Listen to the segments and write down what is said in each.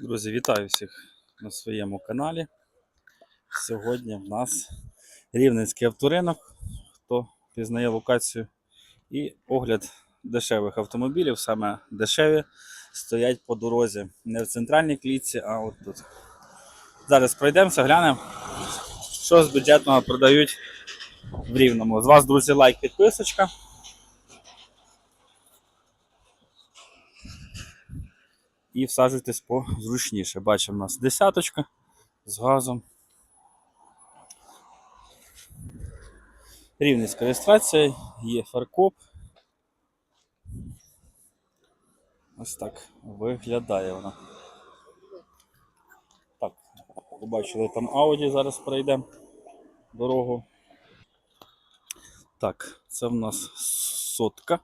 Друзі, вітаю всіх на своєму каналі. Сьогодні в нас рівненський авторинок. Хто пізнає локацію і огляд дешевих автомобілів, саме дешеві, стоять по дорозі. Не в центральній клітці, а от тут. Зараз пройдемося, глянемо, що з бюджетного продають в Рівному. З вас, друзі, лайк, підписочка. І всаджуйтесь позручніше. Бачимо, у нас десяточка з газом. Рівненська реєстрація, є фаркоп. Ось так виглядає вона. Так, побачили там Audi, зараз пройдемо дорогу. Так, це в нас сотка.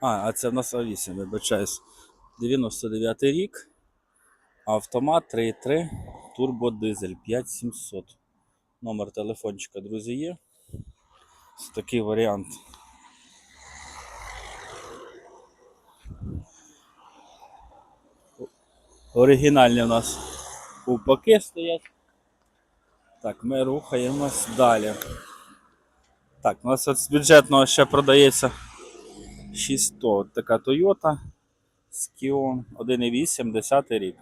А, а це в нас А8, вибачаюсь. 99 рік. Автомат 3.3, турбодизель 5700. Номер телефончика, друзі, є. Ось такий варіант. Оригінальні у нас ковпаки стоять. Так, ми рухаємось далі. Так, у нас от з бюджетного ще продається 600. От така Toyota. Скіон 1,8, 10 рік.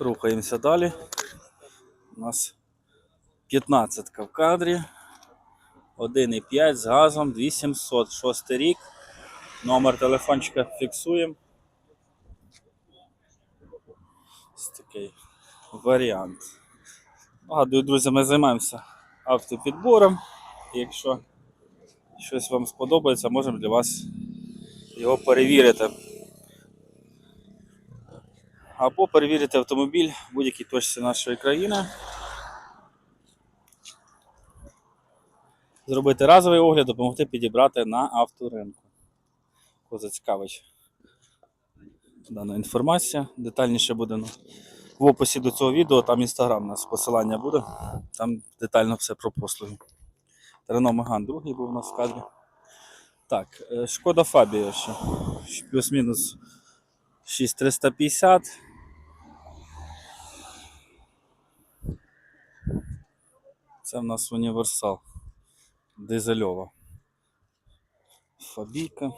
Рухаємося далі. У нас 15 в кадрі. 1,5 з газом, 2700, 6 рік. Номер телефончика фіксуємо. Ось такий варіант. Нагадую, друзі, ми займаємося автопідбором. Якщо щось вам сподобається, можемо для вас його перевірити. Або перевірити автомобіль в будь-якій точці нашої країни. Зробити разовий огляд, допомогти підібрати на авторинку. Кого дана інформація. Детальніше буде в описі до цього відео, там інстаграм у нас посилання буде. Там детально все про послуги. Рено Меган другий був у нас в кадрі. Так, е, шкода Фабія ще. Плюс-мінус 6350. Це в нас універсал. Дизельова. Фабійка.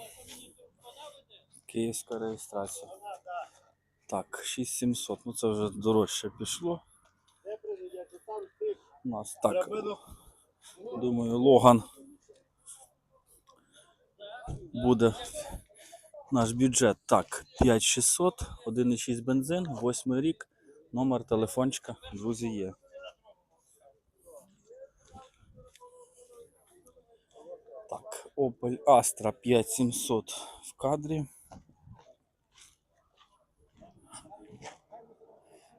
Київська реєстрація. Так, 6700. Ну це вже дорожче пішло. У нас так. Думаю, Логан буде наш бюджет. Так, 5600, 1,6 бензин, 8 рік, номер телефончика, друзі, є. Так, Opel Astra 5700 в кадрі.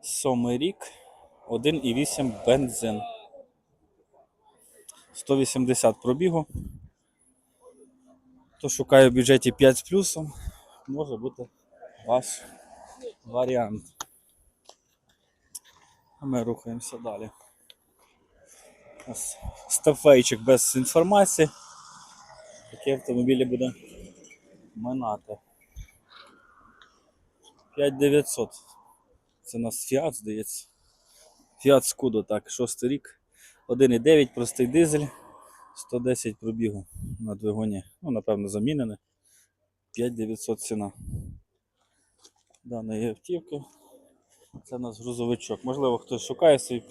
Сьомий рік, 1,8 бензин. 180 пробігу. Хто шукає в бюджеті 5 з плюсом, може бути ваш варіант. А ми рухаємося далі. Стафейчик без інформації. Такі автомобілі буде минати. 5900. Це у нас Fiat, здається. Fiat Scudo, так, шостий рік. 1,9 простий дизель. 110 пробігу на двигуні. Ну, напевно, замінене. 5900 ціна. Даної автівки. Це у нас грузовичок. Можливо, хтось шукає собі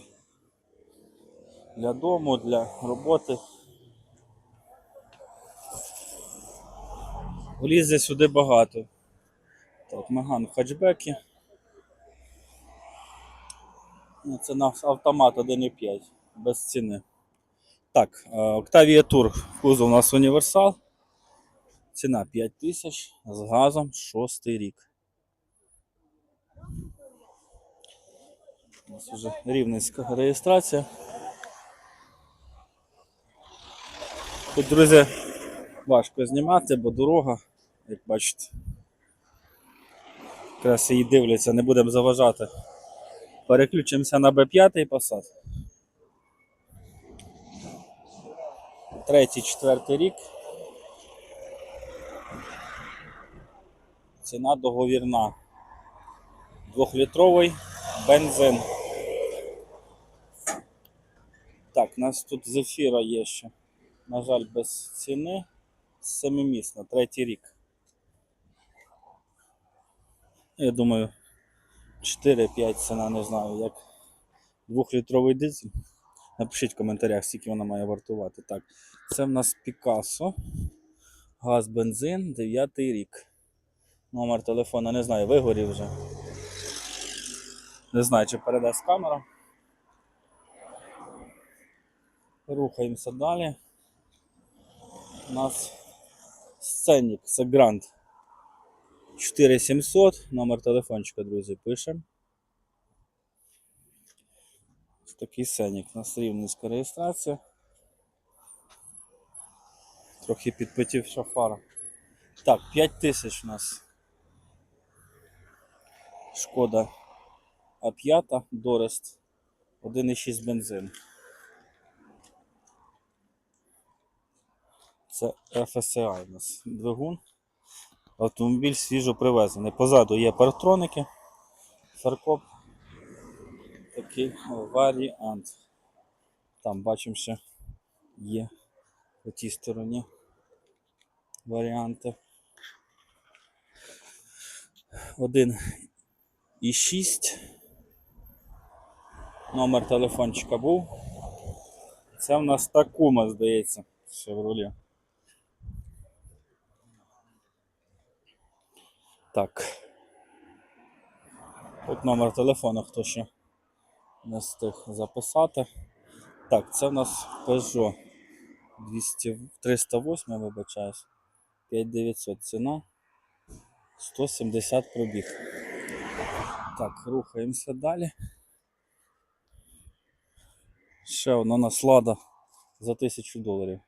для дому, для роботи. Влізе сюди багато. Так, Меган в. Ну, Це наш автомат 1,5 без ціни. Так, е, Octavia Tour кузов у нас універсал. Ціна 5000 з газом 6 рік. У нас вже рівненська реєстрація. Тут, друзі, важко знімати, бо дорога, як бачите, якраз її дивляться, не будемо заважати. Переключимося на B5 Passat. третій, четвертий рік. Ціна договірна. Двохлітровий бензин. Так, у нас тут зефіра є ще. На жаль, без ціни. Семимісна, третій рік. Я думаю, 4-5 ціна, не знаю, як двохлітровий дизель. Напишіть в коментарях, скільки вона має вартувати. Так, це в нас Пікассо. Газ, бензин, 9 рік. Номер телефона не знаю, вигорів вже. Не знаю, чи передасть камера. Рухаємося далі. У нас сценник Сегрант 4700. Номер телефончика, друзі, пишемо. Такий сценник. У нас рівненська реєстрація. Трохи підпитів шафара. Так, 5000 у нас. Шкода А5, Дорест 1,6 бензин. Це FSI у нас двигун. Автомобіль свіжо привезений. Позаду є парктроники, фаркоп. Такий варіант. Там бачимо ще є по тій стороні варіанти. 1 і 6. Номер телефончика був. Це в нас Такума, здається, в Chevrolet. Так. Тут номер телефону, хто ще не встиг записати. Так, це в нас Peugeot 200, 308, вибачаюсь. 5900 ціна. 170 пробіг. Так, рухаємося далі. Ще одна наслада за 1000 доларів.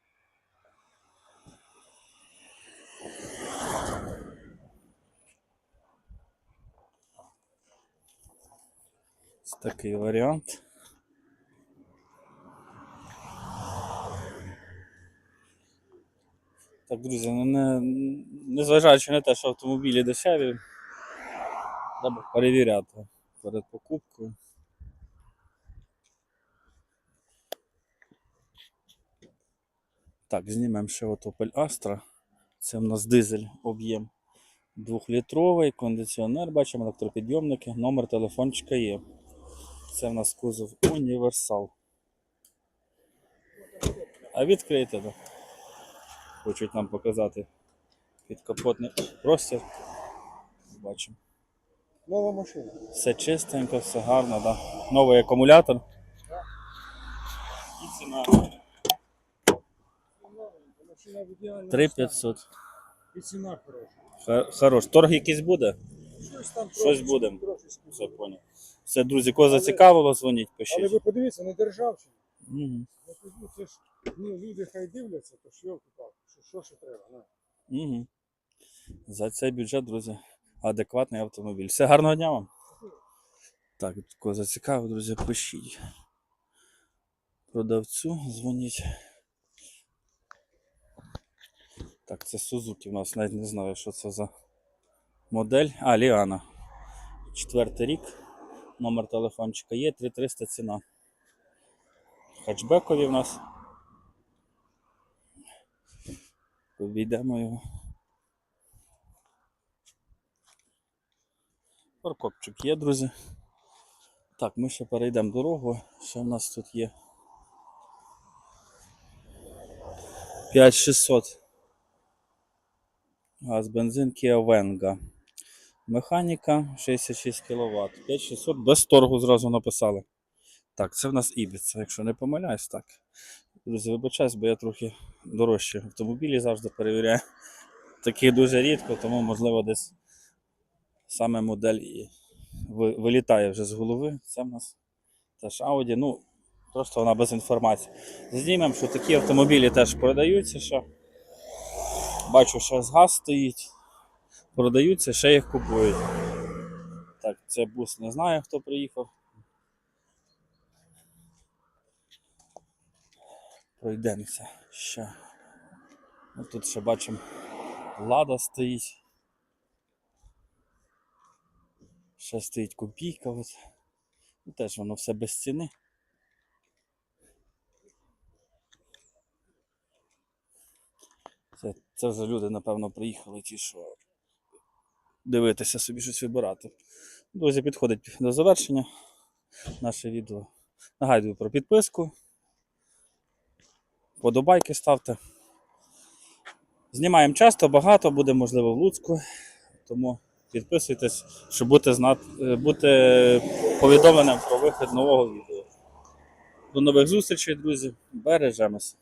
Ось такий варіант. Так, друзі, ну не, незважаючи на те, що автомобілі дешеві, треба перевіряти перед покупкою. Так, знімемо ще от Opel Astra. Це в нас дизель об'єм 2-літровий, кондиціонер, бачимо електропідйомники, номер телефончика є. Це в нас кузов універсал. А відкрийте, так. Хочуть нам показати підкапотний простір. Бачимо. Нова машина. Все чистенько, все гарно, да. Новий акумулятор. І ціна Машина в 3500. І ціна хороша. Хорош. Торг якийсь буде? Щось там Щось будемо. трошечки Все поняв. Все, друзі, кого зацікавило, дзвоніть, Але пишіть. ви подивіться, не державчина. Угу. Я кажу, це ж ну, люди хай дивляться, то що палки що, що ще треба. На. Угу. За цей бюджет, друзі, адекватний автомобіль. Все, гарного дня вам. Так, кого зацікавило, друзі, пишіть. Продавцю дзвоніть. Так, це Сузуки у нас навіть не знаю, що це за модель. А, Ліана. Четвертий рік. Номер телефончика є, 3300 ціна. Хатчбекові в нас. Обійдемо його. Паркопчик є, друзі. Так, ми ще перейдемо дорогу. Що в нас тут є? 5600. Газ, бензин Kia Venga. Механіка 66 кВт. 5600 без торгу зразу написали. Так, це в нас Ібіца, якщо не помиляюсь, так. Друзі, вибачаюсь, бо я трохи дорожчі автомобілі завжди перевіряю. Такі дуже рідко, тому можливо десь саме модель і вилітає вже з голови. Це в нас теж Audi. Ну, просто вона без інформації. Знімемо, що такі автомобілі теж продаються. Що. Бачу, що газ стоїть. Продаються, ще їх купують. Так, це бус не знаю, хто приїхав. Пройдемося ще. Ну, тут ще бачимо, лада стоїть. Ще стоїть копійка. От. Ну, теж воно все без ціни. Це, це вже люди, напевно, приїхали ті, що дивитися собі щось вибирати. Друзі, підходить до завершення наше відео. Нагадую про підписку. Подобайки ставте. Знімаємо часто, багато, буде можливо в Луцьку. Тому підписуйтесь, щоб бути, знати, е, бути повідомленим про вихід нового відео. До нових зустрічей, друзі. Бережемося.